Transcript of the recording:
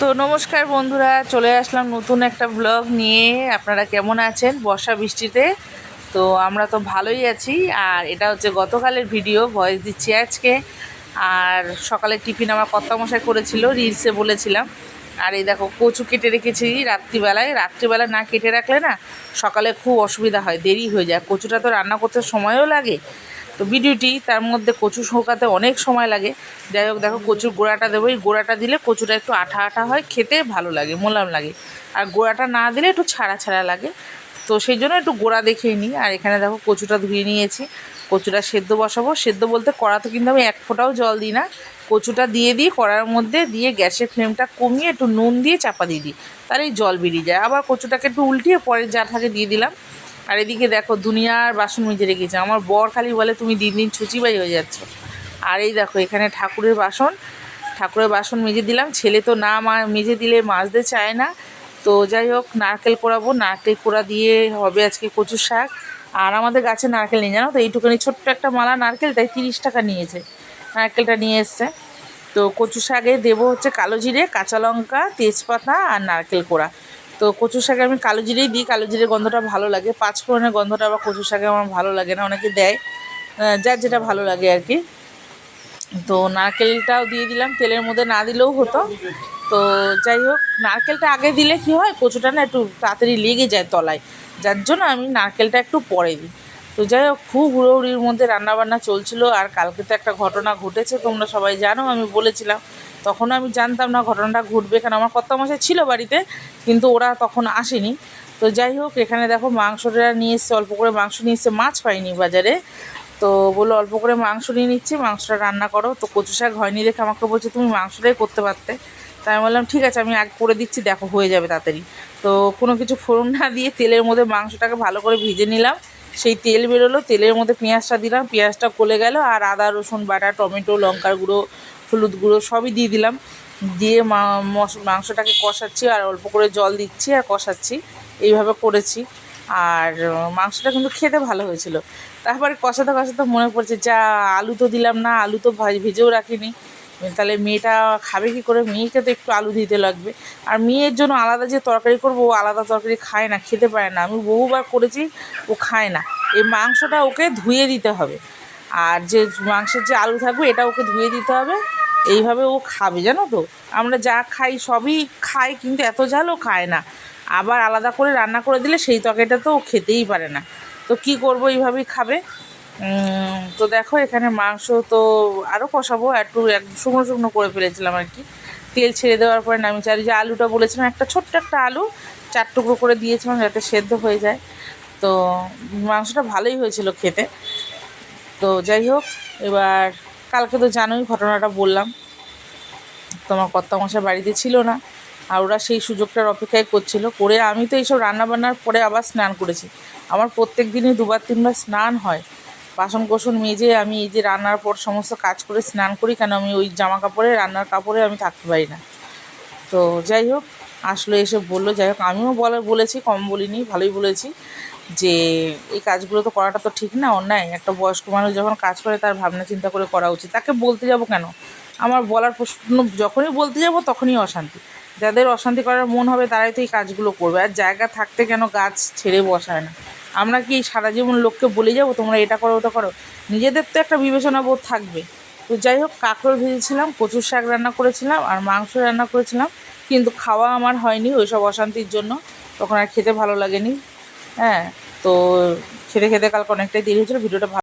তো নমস্কার বন্ধুরা, চলে আসলাম নতুন একটা ব্লগ নিয়ে। আপনারা কেমন আছেন? বর্ষা বৃষ্টিতে। তো আমরা তো ভালোই আছি। আর এটা হচ্ছে গতকালের ভিডিও ভয়েস দিচ্ছি আজকে। আর সকালে টিফিন আমার কর্তামশাই করেছিল রিলসে বলেছিলাম। আর এই দেখো, কচু কেটে রেখেছি রাত্রিবেলায়। রাত্রিবেলা না কেটে রাখলে না সকালে খুব অসুবিধা হয়, দেরি হয়ে যায়। কচুটা তো রান্না করতে সময়ও লাগে। তো ভিডিওটি তার মধ্যে কচু শোকাতে অনেক সময় লাগে। যাই হোক, দেখো কচুর গোড়াটা দেবো। এই গোড়াটা দিলে কচুটা একটু আঠা আঠা হয়, খেতে ভালো লাগে মোলাম লাগে। আর গোড়াটা না দিলে একটু ছাড়া ছাড়া লাগে। তো সেই জন্য একটু গোড়া দেখেই নিই। আর এখানে দেখো কচুটা ধুয়ে নিয়েছি। কচুটা সেদ্ধ বসাবো। সেদ্ধ বলতে কড়াতে কিন্তু আমি এক ফোঁটাও জল দিই না। কচুটা দিয়ে দিই, কড়ার মধ্যে দিয়ে গ্যাসের ফ্লেমটা কমিয়ে একটু নুন দিয়ে চাপা দিয়ে দিই। তাহলেই জল বেরিয়ে যায়। আবার কচুটাকে একটু উল্টিয়ে পরে যা থাকে দিয়ে দিলাম। আর এদিকে দেখো দুনিয়ার বাসন মেজে রেখেছে। আমার বর খালি বলে, তুমি দিন দিন ছুচিবাই হয়ে যাচ্ছ। আর এই দেখো, এখানে ঠাকুরের বাসন। ঠাকুরের বাসন মেজে দিলাম। ছেলে তো না মা, মেজে দিলে মাজতে চায় না। তো যাই হোক, নারকেল কোড়াবো নারকেল কোড়া দিয়ে হবে আজকে কচুর শাক। আর আমাদের গাছে নারকেল নেই, জানো তো? এইটুখানি ছোট্ট একটা মালা নারকেল, তাই তিরিশ টাকা নিয়েছে। নারকেলটা নিয়ে এসছে। তো কচু শাকে দেবো হচ্ছে কালো জিরে, কাঁচা লঙ্কা, তেজপাতা আর নারকেল কোড়া তো কচু শাকে আমি কালো জিরেই দিই, কালো জিরের গন্ধটা ভালো লাগে। পাঁচ ফোড়নের গন্ধটা আবার কচু শাকে আমার ভালো লাগে না, অনেকে দেয়। যার যেটা ভালো লাগে আর কি। তো নারকেলটাও দিয়ে দিলাম, তেলের মধ্যে না দিলেও হতো। তো যাই হোক, নারকেলটা আগে দিলে কি হয়, কচুটা না একটু তাড়াতাড়ি লেগে যায় তলায়। যার জন্য আমি নারকেলটা একটু পরে দিই। তো যাই হোক, খুব হুড়োহুড়ির মধ্যে রান্নাবান্না চলছিল, আর কালকে তো একটা ঘটনা ঘটেছে, তোমরা সবাই জানো, আমি বলেছিলাম। তখন আমি জানতাম না ঘটনাটা ঘটবে কারণ আমার কর্তামশাই ছিল বাড়িতে, কিন্তু ওরা তখন আসেনি। তো যাই হোক, এখানে দেখো মাংসটা নিয়ে এসছে, অল্প করে মাংস নিয়ে এসছে, মাছ পাইনি বাজারে। তো বলল অল্প করে মাংস নিয়ে নিচ্ছি, মাংসটা রান্না করো। তো কচু শাক হয়নি দেখে আমাকে বলছে, তুমি মাংসটাই করতে পারতে। তাই আমি বললাম, ঠিক আছে, আমি আগ করে দিচ্ছি, দেখো হয়ে যাবে তাড়াতাড়ি। তো কোনো কিছু ফোড়ন না দিয়ে তেলের মধ্যে মাংসটাকে ভালো করে ভিজে নিলাম। সেই তেল বেরোলো, তেলের মধ্যে পেঁয়াজটা দিলাম, পেঁয়াজটা গলে গেল, আর আদা, রসুন, বাটা, টমেটো, লঙ্কার গুঁড়ো হলুদ গুঁড়ো সবই দিয়ে দিলাম। দিয়ে মাংসটাকে কষাচ্ছি আর অল্প করে জল দিচ্ছি আর কষাচ্ছি। এইভাবে করেছি। আর মাংসটা কিন্তু খেতে ভালো হয়েছিল। তারপরে কষাতে কষাতে মনে পড়ছে, যা, আলু তো দিলাম না, আলু তো ভাজ- ভেজেও রাখিনি। তাহলে মেয়েটা খাবে কি করে? মেয়েকে তো একটু আলু দিতে লাগবে। আর মেয়ের জন্য আলাদা যে তরকারি করব, ও আলাদা তরকারি খায় না, খেতে পারে না। আমি বহুবার করেছি, ও খায় না। এই মাংসটা ওকে ধুয়ে দিতে হবে। আর যে মাংসের যে আলু থাকবে, এটা ওকে ধুয়ে দিতে হবে। এইভাবে ও খাবে, জানো তো? আমরা যা খাই, সবই খাই, কিন্তু এত ঝালও খায় না। আবার আলাদা করে রান্না করে দিলে সেই তরকারিটা তো ও খেতেই পারে না। তো কি করব, এইভাবেই খাবে। তো দেখো, এখানে মাংস তো আরও কষাবো। একটু, এক শুকনো শুকনো করে ফেলেছিলাম আর কি। তেল ছেড়ে দেওয়ার পরে নামি চারি যে আলুটা বলেছিলাম, একটা ছোট্ট একটা আলু, চার টুকরো করে দিয়েছিলাম যাতে সেদ্ধ হয়ে যায়। তো মাংসটা ভালোই হয়েছিল খেতে। তো যাই হোক, এবার কালকে তো জানোই ঘটনাটা বললাম। তোমার কর্তামশাই বাড়িতে ছিল না, আর ওরা সেই সুযোগটার অপেক্ষায় করছিল। করে আমি তো এইসব রান্নাবান্নার পরে আবার স্নান করেছি। আমার প্রত্যেক দিনই দুবার, তিনবার স্নান হয়। বাসন কোসন মেজে আমি এই যে রান্নার পর সমস্ত কাজ করে স্নান করি, কেন আমি ওই জামা কাপড়ে রান্নার কাপড়ে আমি থাকতে পারি না। তো যাই হোক, আসলো এসে বলল, যাই হোক, আমিও বলে, বলেছি, কম বলিনি, ভালোই বলেছি। যে এই কাজগুলো তো করাটা তো ঠিক না, অন্যায়। একটা বয়স্ক মানুষ যখন কাজ করে, তার ভাবনা চিন্তা করে করা উচিত। তাকে বলতে যাব কেন? আমার বলার প্রশ্ন, যখনই বলতে যাব, তখনই অশান্তি। যাদের অশান্তি করার মন হবে, তারাই তো এই কাজগুলো করবে। আর জায়গা থাকতে কেন গাছ ছেড়ে বসায় না? আমরা কি সারা জীবন লোককে বলে যাব, তোমরা এটা করো, ওটা করো? নিজেদের তো একটা বিবেচনা বোধ থাকবে। তো যাই হোক, কাঁকড় ভেজেছিলাম, কচুর শাক রান্না করেছিলাম, আর মাংস রান্না করেছিলাম। কিন্তু খাওয়া আমার হয়নি ওইসব অশান্তির জন্য। তখন আর খেতে ভালো লাগেনি। হ্যাঁ তো খেতে খেতে কালকে অনেকটাই দেরি হয়েছিল ভিডিওটা